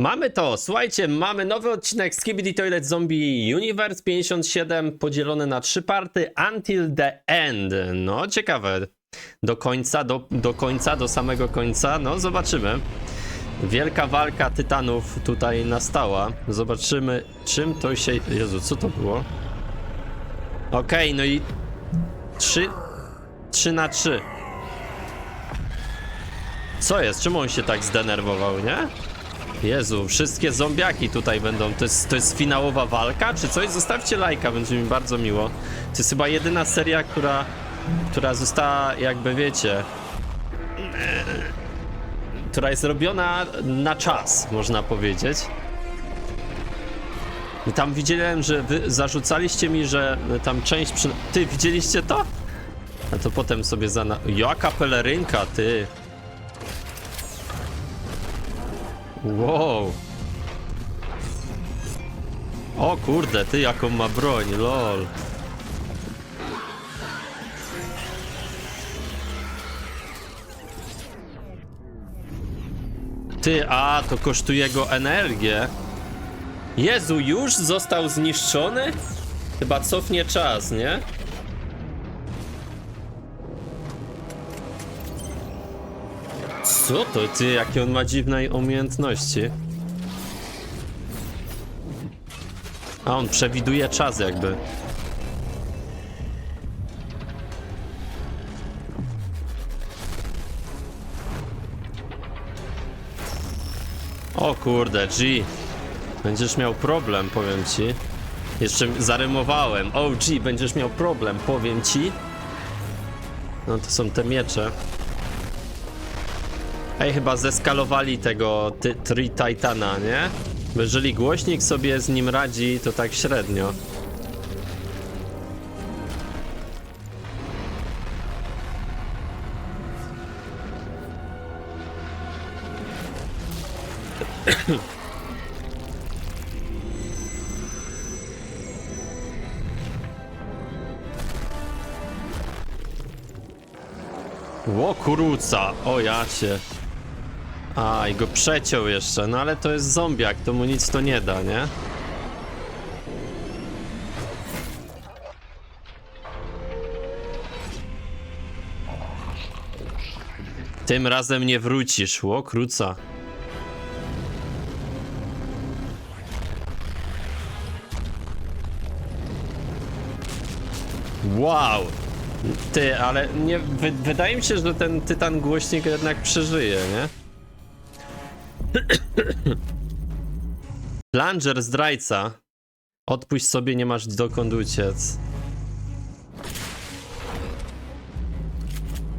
Mamy to, słuchajcie, mamy nowy odcinek Skibidi Toilet Zombie Universe 57 podzielony na trzy party Until the End. No, ciekawe. Do końca, do, do końca, do samego końca, no zobaczymy. Wielka walka tytanów tutaj nastała. Zobaczymy, czym to się... Jezu, co to było? Okej, no i... Trzy... Trzy na trzy. Co jest? Czemu on się tak zdenerwował, nie? Jezu, wszystkie zombiaki tutaj będą. To jest, to jest finałowa walka, czy coś? Zostawcie lajka, będzie mi bardzo miło. To jest chyba jedyna seria, która, która została, jakby wiecie, która jest robiona na czas, można powiedzieć. I tam widziałem, że wy zarzucaliście mi, że tam część przy... Ty, widzieliście to? A to potem sobie za... Jaka pelerynka, ty! Wow. O kurde, ty jaką ma broń, lol. Ty, a to kosztuje go energię. Jezu, już został zniszczony? Chyba cofnie czas, nie? Co to ty, jakie on ma dziwne umiejętności? A on przewiduje czas jakby. O kurde, G. Będziesz miał problem, powiem ci. Jeszcze zarymowałem. O, G, będziesz miał problem, powiem ci. No to są te miecze. Ej, chyba zeskalowali tego Tri Titana, nie? Bo jeżeli głośnik sobie z nim radzi, to tak średnio. Ło kuruca, o ja cię. A, i go przeciął jeszcze, no ale to jest zombiak, to mu nic to nie da, nie? Tym razem nie wrócisz, ło. Wow! Ty, ale nie, wy, wydaje mi się, że ten tytan głośnik jednak przeżyje, nie? Plunger zdrajca. Odpuść sobie, nie masz dokąd uciec.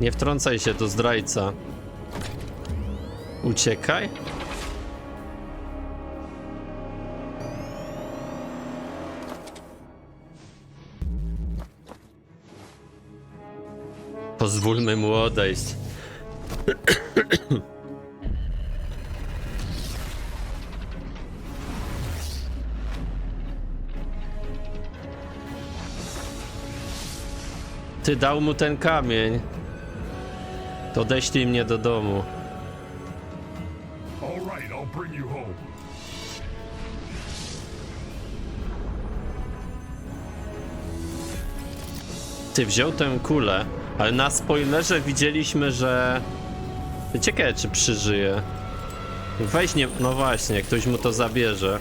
Nie wtrącaj się, to zdrajca. Uciekaj? Pozwólmy mu odejść. Ty dał mu ten kamień. To odeślij mnie do domu. Ty wziął tę kulę, ale na spoilerze widzieliśmy, że... Ciekawe, czy przeżyje. Weź nie... No właśnie, ktoś mu to zabierze.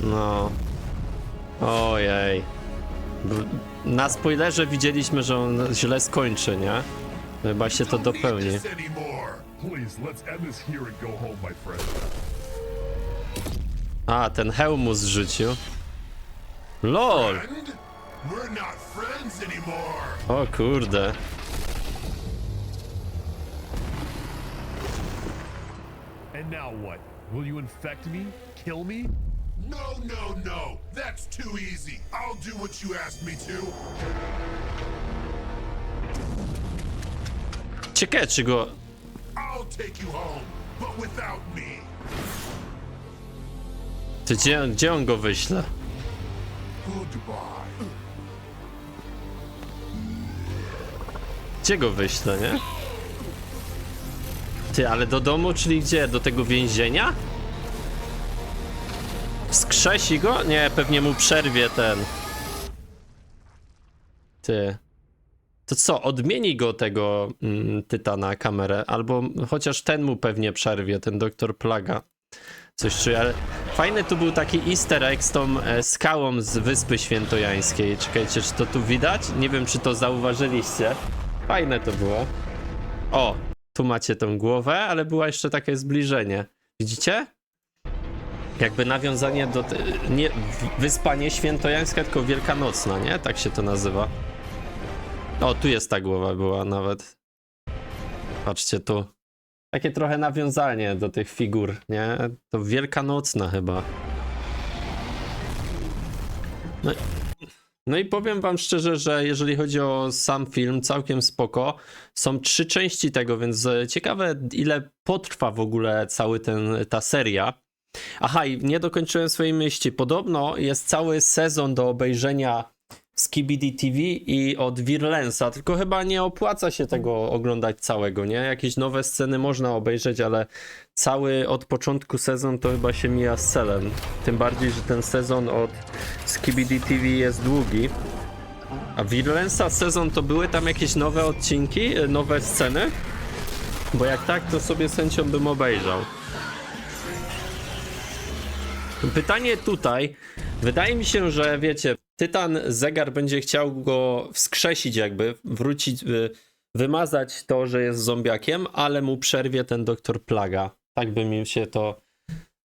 No. Ojej. Na spoilerze widzieliśmy, że on źle skończy, nie? Chyba się to dopełni. A, ten hełm mu zrzucił. LOL! O kurde. And now what? Will you infect me? Kill me? No, no, no. That's too easy. I'll do what you asked me to. Ciekawe, czy go... I'll take you home, but without me. Ty, gdzie, gdzie on go wyśle? Goodbye. Gdzie go wyśle, nie? Ty, ale do domu, czyli gdzie? Do tego więzienia? Wskrzesi go? Nie, pewnie mu przerwie ten. Ty. To co, odmieni go tego mm, Tytana kamerę, albo chociaż ten mu pewnie przerwie, ten doktor Plaga. Coś czuję, ale fajny tu był taki easter egg z tą e, skałą z Wyspy Świętojańskiej. Czekajcie, czy to tu widać? Nie wiem, czy to zauważyliście. Fajne to było. O, tu macie tą głowę, ale było jeszcze takie zbliżenie. Widzicie? Jakby nawiązanie do. Nie, wyspa nie świętojańska, tylko wielkanocna, nie? Tak się to nazywa. O, tu jest ta głowa była nawet. Patrzcie tu. Takie trochę nawiązanie do tych figur, nie? To wielkanocna chyba. No, no i powiem wam szczerze, że jeżeli chodzi o sam film, całkiem spoko. Są trzy części tego, więc e, ciekawe ile potrwa w ogóle cały ten, ta seria. Aha, i nie dokończyłem swojej myśli. Podobno jest cały sezon do obejrzenia z KBD TV i od Virlensa, tylko chyba nie opłaca się tego oglądać całego, nie? Jakieś nowe sceny można obejrzeć, ale cały od początku sezon to chyba się mija z celem. Tym bardziej, że ten sezon od KBD TV jest długi. A Virlensa sezon to były tam jakieś nowe odcinki, nowe sceny? Bo jak tak, to sobie chęcią bym obejrzał. Pytanie tutaj. Wydaje mi się, że wiecie, Tytan Zegar będzie chciał go wskrzesić, jakby wrócić, y, wymazać to, że jest zombiakiem, ale mu przerwie ten doktor Plaga. Tak by mi się to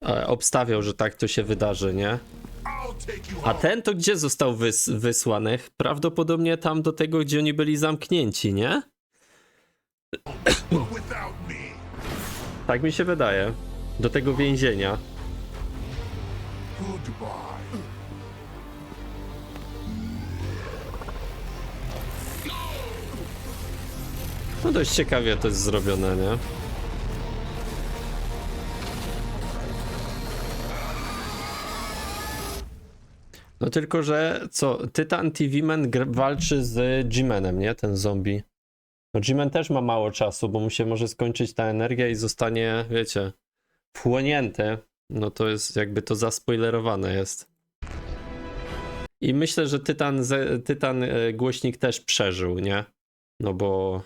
e, obstawiał, że tak to się wydarzy, nie? A ten to gdzie został wys wysłany? Prawdopodobnie tam do tego, gdzie oni byli zamknięci, nie? Tak mi się wydaje. Do tego więzienia. No dość ciekawie to jest zrobione, nie? No tylko, że co, Tytan TV Man gr- walczy z G-Manem, nie? Ten zombie. No G-Man też ma mało czasu, bo mu się może skończyć ta energia i zostanie, wiecie, wchłonięty. No to jest jakby to zaspoilerowane jest. I myślę, że Tytan, Tytan e, głośnik też przeżył, nie? No bo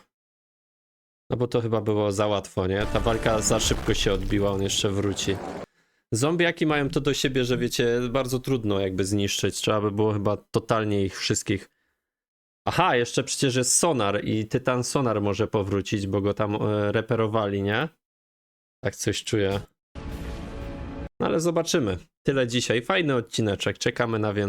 no bo to chyba było za łatwo, nie? Ta walka za szybko się odbiła, on jeszcze wróci. Zombiaki mają to do siebie, że wiecie, bardzo trudno jakby zniszczyć. Trzeba by było chyba totalnie ich wszystkich. Aha, jeszcze przecież jest sonar i Tytan sonar może powrócić, bo go tam e, reperowali, nie? Tak coś czuję. No ale zobaczymy. Tyle dzisiaj. Fajny odcineczek, czekamy na więcej.